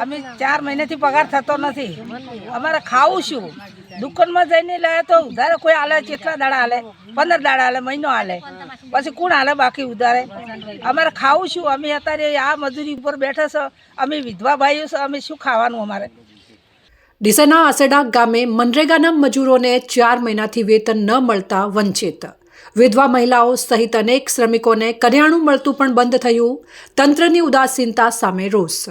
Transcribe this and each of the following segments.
અમે ચાર મહિનાથી પગાર થતો નથી. અમારે ખાવું શું? દુકાનમાં જઈને લે તો ઉધારે કોઈ હાલે કેટલા દાડા હાલે પંદર દાડા હાલે મહિનો હાલે પછી કોણ હાલે બાકી ઉધારે? અમારે ખાવું શું? અમે અત્યારે આ મજૂરી ઉપર બેઠા છો. અમે વિધવા ભાઈઓ છો. અમે શું ખાવાનું અમારે? ડીસાના આસેડા ગામે મનરેગાના મજૂરોને ચાર મહિનાથી વેતન ન મળતા વંચિત. વિધવા મહિલાઓ સહિત અનેક શ્રમિકોને કરિયાણું મળતું પણ બંધ થયું. તંત્રની ઉદાસીનતા સામે રોષ.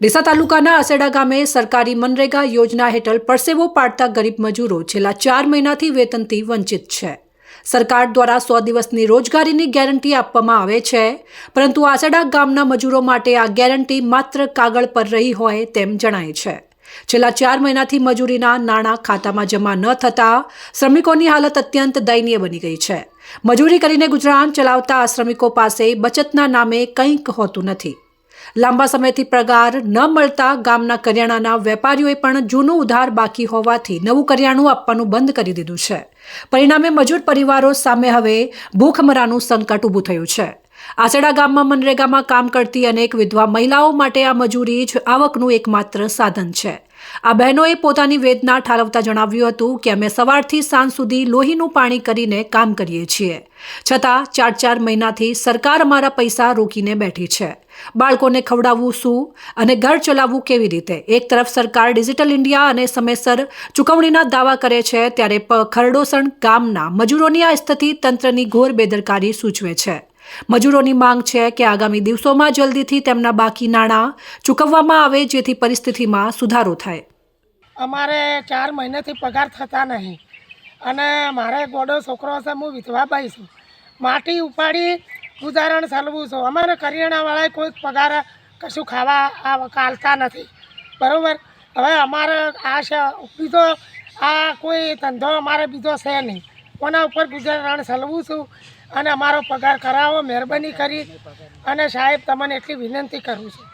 ડીસા તાલુકાના અસેડા ગામે સરકારી મનરેગા યોજના હેઠળ પરસેવો પાડતા ગરીબ મજૂરો છેલ્લા ચાર મહિનાથી વેતનથી વંચિત છે. સરકાર દ્વારા સો દિવસની રોજગારીની ગેરંટી આપવામાં આવે છે. પરંતુ આસેડા ગામના મજૂરો માટે આ ગેરંટી માત્ર કાગળ પર રહી હોય તેમ જણાય છે. છેલ્લા ચાર મહિનાથી મજૂરીના નાણાં ખાતામાં જમા ન થતા શ્રમિકોની હાલત અત્યંત દયનીય બની ગઈ છે. મજૂરી કરીને ગુજરાન ચલાવતા આ શ્રમિકો પાસે બચતના નામે કંઈક હોતું નથી. લાંબા સમયથી પગાર ન મળતા ગામના કરિયાણાના વેપારીઓએ પણ જૂનું ઉધાર બાકી હોવાથી નવું કરિયાણું આપવાનું બંધ કરી દીધું છે. પરિણામે મજૂર પરિવારો સામે હવે ભૂખમરાનું સંકટ ઊભું થયું છે. આસેડા ગામમાં મનરેગામાં કામ કરતી અનેક વિધવા મહિલાઓ માટે આ મજૂરી જ આવકનું એકમાત્ર સાધન છે. આ બહેનોએ પોતાની વેદના ઠાલવતા જણાવ્યું હતું કે અમે સવારથી સાંજ સુધી લોહીનું પાણી કરીને કામ કરીએ છીએ. છતાં ચાર ચાર મહિનાથી સરકાર અમારા પૈસા રોકીને બેઠી છે. બાળકોને ખવડાવવું શું અને ઘર ચલાવવું કેવી રીતે? એક તરફ સરકાર ડિજિટલ ઇન્ડિયા અને સમયસર ચૂકવણીના દાવા કરે છે, ત્યારે ખરડોસણ ગામના મજૂરોની આ સ્થિતિ તંત્રની ઘોર બેદરકારી સૂચવે છે. મજૂરોની માંગ છે કે આગામી દિવસોમાં જલ્દીથી તેમના બાકી નાણાં ચૂકવવામાં આવે જેથી પરિસ્થિતિમાં સુધારો થાય. અમારે ચાર મહિનાથી પગાર થતા નહીં અને મારે ગોડો છોકરો છે હું વિધવા ભાઈ છું. માટી ઉપાડી ગુજારણ સલવું છું. અમારે કરિયાણાવાળાએ કોઈ પગાર કશું ખાવા કાલતા નથી. બરાબર? હવે અમારે આ છે, બીજો આ કોઈ ધંધો અમારે બીજો છે નહીં. કોના ઉપર ગુજરાત સલવું છું અને અમારો પગાર કરાવો, મહેરબાની કરી. અને સાહેબ, તમને એટલી વિનંતી કરું છું.